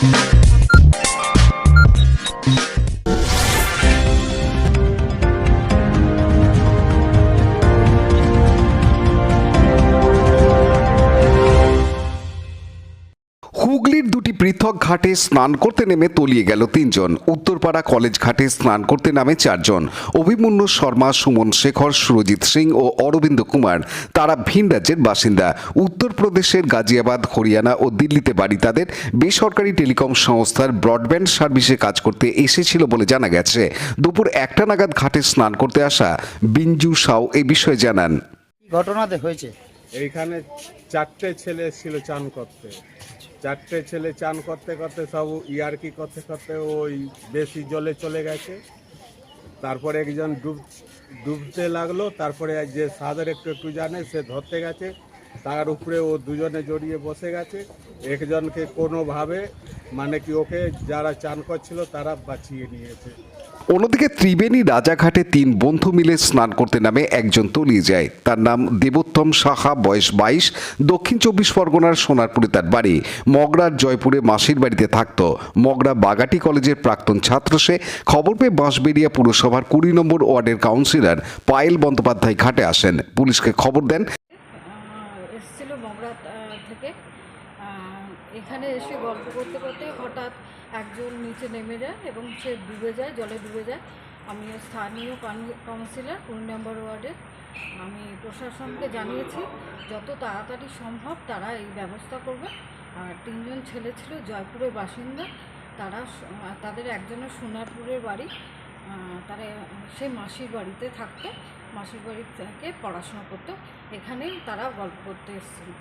Thank you. হুগলির দুটি পৃথক ঘাটে স্নান করতে নেমে তলিয়ে গেল তিনজন। উত্তরপাড়া কলেজ ঘাটে স্নান করতে নামে চারজন। অভিমন্যু শর্মা সুমন শেখর সুরজিৎ সিং ও অরবিন্দ কুমার তারা ভিন রাজ্যের বাসিন্দা। উত্তরপ্রদেশের গাজিয়াবাদ হরিয়ানা ও দিল্লিতে বাড়ি তাদের। বেসরকারি টেলিকম সংস্থার ব্রডব্যান্ড সার্ভিসে কাজ করতে এসেছিল বলে জানা গেছে। দুপুর একটা নাগাদ ঘাটে স্নান করতে আসা বিঞ্জু সাউ এ বিষয়ে জানান। ঘটনাতে হয়েছে? এইখানে চারটে ছেলে ছিল চান করতে। চারটে ছেলে চান করতে করতে সব ইয়ারকি করতে করতে ওই বেশি জলে চলে গেছে। তারপরে একজন ডুব, ডুবতে লাগল, তারপরে যে সাদের একটু একটু জানে, সে ধরতে গেছে। তার উপরে ও দুজনে জড়িয়ে বসে গেছে। একজনকে কোনোভাবে মানে কি ওকে যারা চান করছিল তারা বাঁচিয়ে নিয়েছে। অন্যদিকে ত্রিবেণী রাজাঘাটে তিন বন্ধু মিলে স্নান করতে নামে একজন তলিয়ে যায়। তার নাম দেবোত্তম সাহা, বয়স বাইশ, দক্ষিণ চব্বিশ পরগনার সোনারপুরে তার বাড়ি। মগরার জয়পুরে মাসির বাড়িতে থাকত। মগরা বাগাটি কলেজের প্রাক্তন ছাত্র সে। খবর পেয়ে বাঁশবেড়িয়া পুরসভার কুড়ি নম্বর ওয়ার্ডের কাউন্সিলর পায়েল বন্দ্যোপাধ্যায় ঘাটে আসেন। পুলিশকে খবর দেন। এখানে এসে গল্প করতে করতে হঠাৎ একজন নিচে নেমে যায় এবং সে ডুবে যায়, জলে ডুবে যায়। আমি স্থানীয় কাউন- কাউন্সিলর কুড়ি নম্বর ওয়ার্ডে আমি প্রশাসনকে জানিয়েছি, যত তাড়াতাড়ি সম্ভব তারা এই ব্যবস্থা করবে। আর তিনজন ছেলে ছিল, জয়পুরের বাসিন্দা। তারা তাদের একজনের সোনারপুরের বাড়ি। তারা সে মাসির বাড়িতে থাকতো, মাসির বাড়ি থেকে পড়াশোনা করতো। এখানেই তারা গল্প করতে এসেছিল।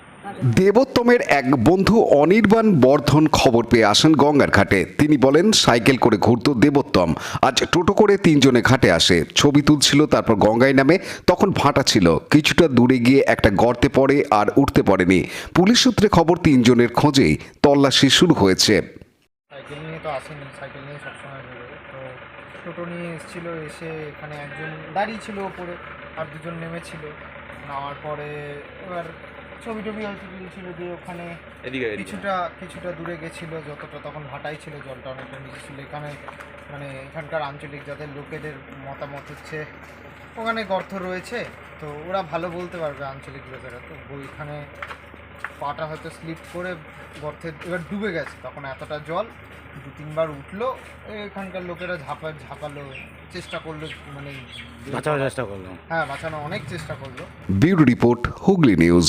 দেবোত্তমের এক বন্ধু অনির্বাণ বর্ধন খবর পেয়ে আসেন গঙ্গার ঘাটে। তিনি বলেন, সাইকেল করে ঘুরতো দেবোত্তম। আজ টোটো করে তিনজনে ঘাটে আসে। ছবি তুলছিল, তারপর গঙ্গায় নামে। তখন ভাটা ছিল। কিছুটা দূরে গিয়ে একটা গর্তে পড়ে আর উঠতে পারেনি পুলিশ সূত্রে খবর, তিনজনের খোঁজেই তল্লাশি শুরু হয়েছে। সাইকেল নিয়ে তো আসেনি সাইকেল নিয়ে সবসময় বেরোবে তো টোটো নিয়ে এসেছিল এসে এখানে একজন দাঁড়িয়ে ছিল ওপরে আর দুজন নেমেছিল। নামার পরে এবার ছবি টবি হয়তো তুলছিল দিয়ে ওখানে কিছুটা কিছুটা দূরে গেছিল যতটা তখন ভাটাই ছিল জলটা অনেকটা নিচে ছিল। এখানে মানে এখানকার আঞ্চলিক যাদের লোকেদের মতামত হচ্ছে ওখানে গর্ত রয়েছে তো ওরা ভালো বলতে পারবে আঞ্চলিক লোকেরা। তো ওইখানে পাটা হয়তো স্লিপ করে গর্তে এবার ডুবে গেছে। তখন এতটা জল দু তিনবার উঠল এখানকার লোকেরা ঝাঁপা ঝাঁপালো চেষ্টা করল মানে বাঁচানোর চেষ্টা করলাম হ্যাঁ বাঁচানো অনেক চেষ্টা করল। Bureau report Hooghly news.